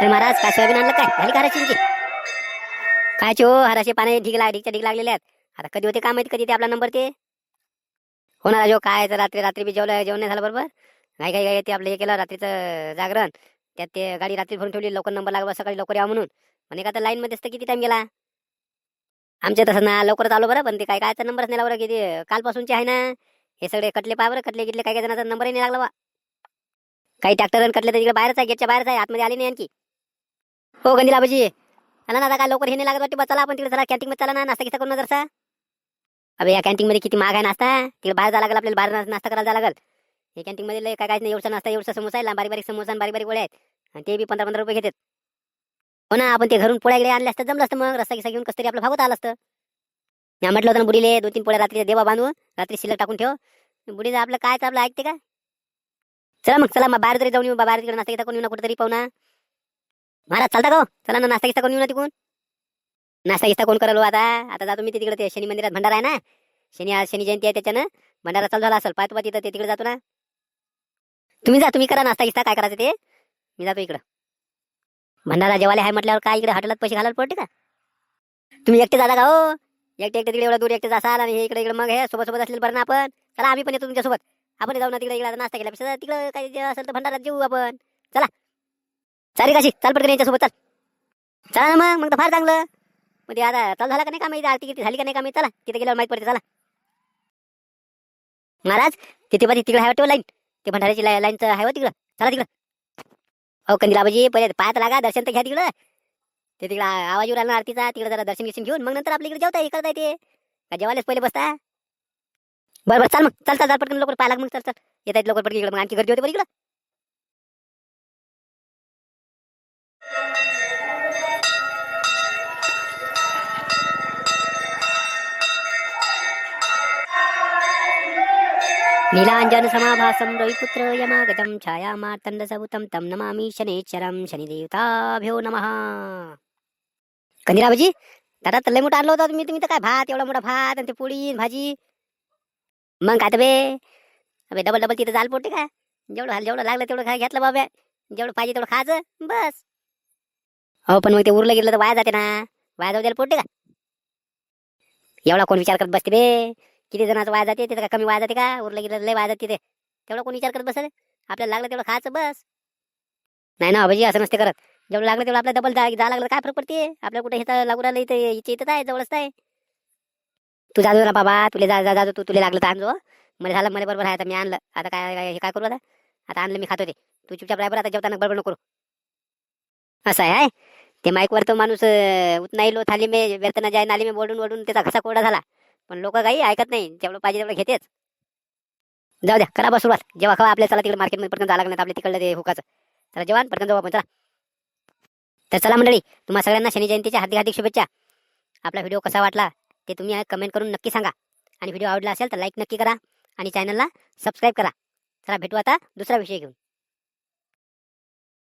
महाराज काय सोयाबीन आणलं काय? झाली का हराशींची काय चो हराशे पाने ढीक लाग ढीकच्या ढीक लागलेले आहेत. आता कधी होते काय माहिती कधी ते आपला नंबर ते? हो ना राजो काय तर रात्री रात्री बी जेवलं जेवण नाही झालं बरोबर? नाही काही काही ते आपलं हे केलं रात्रीचं जागरण. त्यात ते गाडी रात्री भरून ठेवली लवकर नंबर लागला सकाळी लवकर या म्हणून. पण एका तर लाईन मध्ये असतं किती टाइम गेला? आमच्या तसं ना लवकरच आलो बरं पण ते काय काय नंबरच नाही लागला किती? कालपासूनचे आहे ना हे सगळे कटले पाय बरं कटले गिटले काय काय जणांचा नंबरही नाही लागला बा. काही ट्रॅक्टर कटले तर तिकडे बाहेरच आहे गेटच्या बाहेरच आहे आतमध्ये आली नाही आणखी. हो गंदीला बाजी ना दादा काय लवकर हे नाही लागत वाटते. चला आपण तिकडे चला. कॅन्टीन मध्ये चला ना नाश्ता किस्ता करून ना जरसा. अबे या कॅन्टीन मध्ये किती महाग आहे नाश्ता. तिकडे बाहेर जायला लागेल आपल्याला बाहेर नाश्ता करायला जायला लागेल. हे कॅन्टीन मध्ये लय काय काय नाही एवढसा नाश्ता एवढा समोसा आहे. बारीक बारीक समोसा बारीक बारीक वड्या आहेत. आणि ते बी पंधरा पंधरा रुपये घेतात. हो ना आपण ते घरून पोळ्या गिळ्या आणल्या असतं जमलं असतं मग. रस्ता किस्सा घेऊन कसं तरी आपलं भागवत आलं असतं. मी म्हटलं होतं ना बुडीले दोन तीन पोळ्या रात्री देवा बांधू. रात्री शिल्लक टाकून ठेव. बुडीचं आपलं काय आपलं ऐकते का? चला मग चला मग बाहेर तरी जाऊन येऊ. बाहेर तिकडे नाश्ता किस्ता करून येऊ ना कुठेतरी पाहुणा महाराज चालता का हो? चला ना नाश्ता गिस्ता करून येऊ ना तिकून नाश्ता गिस्ता कोण करलो हो आता? आता जातो मी ते तिकडे ते शनी मंदिरात भंडारा आहे ना? शनी आज शनी जयंती आहे त्याच्यानं. भंडारा चालू झाला असेल पाहतो पा तिथं ते तिकडे जातो ना. तुम्ही जा तुम्ही करा नाश्ता गिस्ता काय करायचं ते. मी जातो इकडं. भंडारा जेवायला आहे म्हटल्यावर काय इकडे हॉटेलात पैसे घालायला पडते का? तुम्ही एकटे जाता का हो? एकटे एकटे तिकडे एवढा दूर एकटे जासाल आणि हे इकडे इकडे मग हे सोबत सोबत असलेलं बरं ना आपण. चला आम्ही पण येतो तुमच्यासोबत. आपण जाऊ ना तिकडे इकडे नाश्ता केल्यापेक्षा तिकडे काय असेल तर भंडारात जेऊ आपण. चला. चालेल काशी चाल पटकन यांच्यासोबत चाल. चला ना मग मग तर फार चांगलं. मग ते आता चालू झाला का नाही का माहिती आरती किती झाली का नाही का माहिती चला. तिथे गेल्यावर माहिती पडते चला. महाराज तिथे पण तिकडे आहे वाटतं लाईन. ते भंडाऱ्याची लाईन लाईनचं आहे हो तिकडं. चला तिकडं. हो कंदिलाबाजी पहिले पायात लागा दर्शन तर घ्या तिकडं. ते तिकडं आवाज येऊ राहिला आरतीचा तिकडे जरा दर्शन गिर्शन घेऊन मग नंतर आपल्या इकडे जेवता करता येते का जेवायलाच पहिले बसता? बरं बरं चाल मग चल चल चल पटकन लवकर पाय लाग मग चल चल. येत लवकर पटकन इकडे मग आणखी गर्दी होते बरं इकडं. नीलाञ्जनसमाभासं रविपुत्र यमागतं छायामार्तण्डसभुतं तं नमामि शनेश्वरं शनिदेवताभ्यो नमः। कंदिराबाजी दादा तर लय मोठा आणलं होतं तुम्ही तुम्ही तर काय भात एवढा मोठा भात आणि ते पोळी भाजी? मग काय तर बे अबे डबल डबल तिथं जाल पोटे काय? जेवढं हाल जेवढं लागलं तेवढं काय घेतलं बाबा जेवढं पाहिजे तेवढं खायचं बस. हो पण मग ते उरलं गेलं तर वाया जाते ना. वाया जाऊ द्यायला पोटे का? एवढा कोण विचार करत बसते बे. किती जणांचं वाया जाते तिथं का कमी वाया जाते का? उरलं गेलं लय वाया जाते ते तेवढा कोण विचार करत बसत आपल्याला लागलं तेवढं खायचं बस. नाही ना अभाजी असं नसते करत. जेवढं लागलं तेवढं आपल्याला डबल जा जा लागलं काय फरक पडते? आपल्याला कुठे हे लागू राहिलं इथं इथे इथं आहे जवळच आहे. तू जाजो ना बाबा तुला जा जा जाजो तू तुला लागलं तर आणजो मला झालं मला बरोबर आहे आता मी आणलं. आता काय हे काय करू आता? आता आणलं मी खातो ते. तू चुपचाप राय बरं आता जेवताना बरोबर नको करू. असं आहे हाय? ते माईकवर तो माणूस अं, उतना लो थाली मे व्यर्थना जाय नाली मे बोलून ओढून त्याचा घसा कोरडा झाला. पण लोक काही ऐकत नाही जेवढं पाहिजे तेवढं घेतेच. जाऊ द्या करा बा सुरुवात. जेव्हा खावा आपल्या चला तिकडे मार्केटमध्ये पटकन जायला लागणार आपल्या तिकडलं ते हुकाचं. चला जेवण पटकन जाऊ आपण चला. तर चला मंडळी तुम्हा सगळ्यांना शनी जयंतीच्या हार्दिक हार्दिक शुभेच्छा. आपला व्हिडिओ कसा वाटला ते तुम्ही कमेंट करून नक्की सांगा. आणि व्हिडिओ आवडला असेल तर लाईक नक्की करा. आणि चॅनलला सबस्क्राईब करा. चला भेटू आता दुसरा विषय घेऊन.